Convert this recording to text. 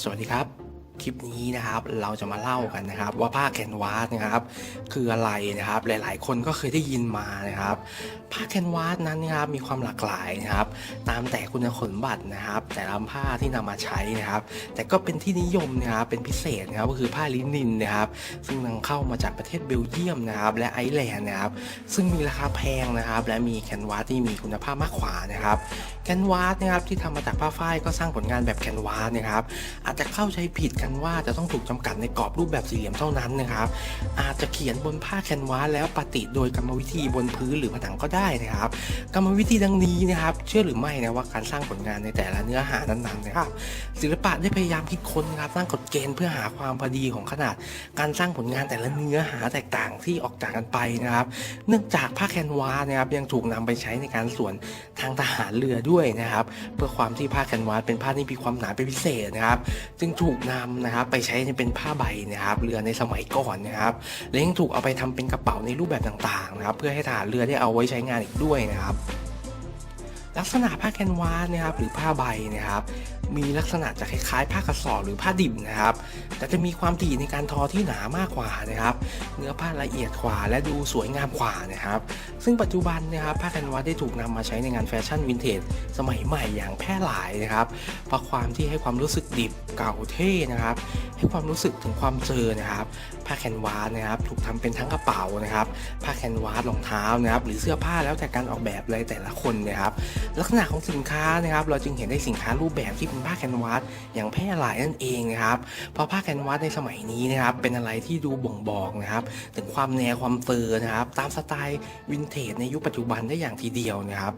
สวัสดีครับ คลิปนี้นะครับเราจะมาเล่ากันนะครับ ว่าผ้าแคนวาสนะครับคืออะไรนะครับหลายๆ คนก็เคยได้ยินมานะครับ ผ้าแคนวาสนั้นนะครับมีความหลากหลายนะครับ ตามแต่คุณสมบัตินะครับ แต่ละผ้าที่นำมาใช้นะครับ แต่ก็เป็นที่นิยมนะครับเป็นพิเศษนะครับก็คือผ้าลินินนะครับ ซึ่งนำเข้ามาจากประเทศเบลเยียมนะครับและไอร์แลนด์นะครับซึ่งมีราคาแพงนะครับ และมีแคนวาสที่มีคุณภาพมากกว่านะครับแคนวาสนะครับที่ทำมาจากผ้าฝ้ายก็สร้างผลงานแบบแคนวาสนะครับอาจจะเข้าใจผิดกันว่าจะต้องถูกจำกัดในกรอบรูปแบบสี่เหลี่ยมเท่านั้นนะครับ อาจจะเขียนบนผ้าแคนวาสแล้วปฏิโดยกรรมวิธีบนพื้นหรือผนังก็ได้นะครับ กรรมวิธีดังนี้นะครับ เชื่อหรือไม่นะว่าการสร้างผลงานในแต่ละเนื้อหานั้นๆนะครับ ศิลปะได้พยายามคิดค้นนะครับสร้างกฎเกณฑ์เพื่อหาความพอดีของขนาด การสร้างผลงานแต่ละเนื้อหาแตกต่างที่ออกจากกันไปนะครับ เนื่องจากผ้าแคนวาสนะครับยังถูกนำไปใช้ในการส่วนทางทหารเรือด้วยนะครับ เพื่อความที่ผ้าแคนวาสเป็นผ้าที่มีความหนาเป็นพิเศษนะครับ จึงถูกนำนะครับไปใช้เป็นผ้าใบนะครับเรือในสมัยก่อนนะครับและยังถูกเอาไปทำเป็นกระเป๋าในรูปแบบต่างๆนะครับเพื่อให้ทหารเรือได้เอาไว้ใช้งานอีกด้วยนะครับ ลักษณะผ้าแคนวาสนะครับหรือผ้าใบนะครับมีลักษณะจะคล้ายๆผ้ากระสอบหรือผ้าดิบนะครับ แต่จะมีความถี่ในการทอที่หนามากกว่านะครับ เนื้อผ้าละเอียดกว่าและดูสวยงามกว่านะครับ ซึ่งปัจจุบันนะครับผ้าแคนวาสได้ถูกนำมาใช้ในงานแฟชั่นวินเทจสมัยใหม่อย่างแพร่หลายนะครับเพราะความที่ให้ความรู้สึกดิบเก่าเท่นะครับ ให้ความรู้สึกถึงความเจอนะครับผ้าแคนวาสนะครับถูกทำเป็นทั้งกระเป๋านะครับผ้าแคนวาสรองเท้านะครับหรือเสื้อผ้าแล้วแต่การออกแบบเลยแต่ละคนนะครับลักษณะของสินค้านะครับ เราจึงเห็นได้สินค้ารูปแบบที่เป็นผ้าแคนวาสอย่างแพร่หลายนั่นเองนะครับ เพราะผ้าแคนวาสในสมัยนี้นะครับเป็นอะไรที่ดูบ่งบอกนะครับถึงความแนวความเฟอร์นะครับตามสไตล์วินเทจในยุคปัจจุบันได้อย่างทีเดียวนะครับ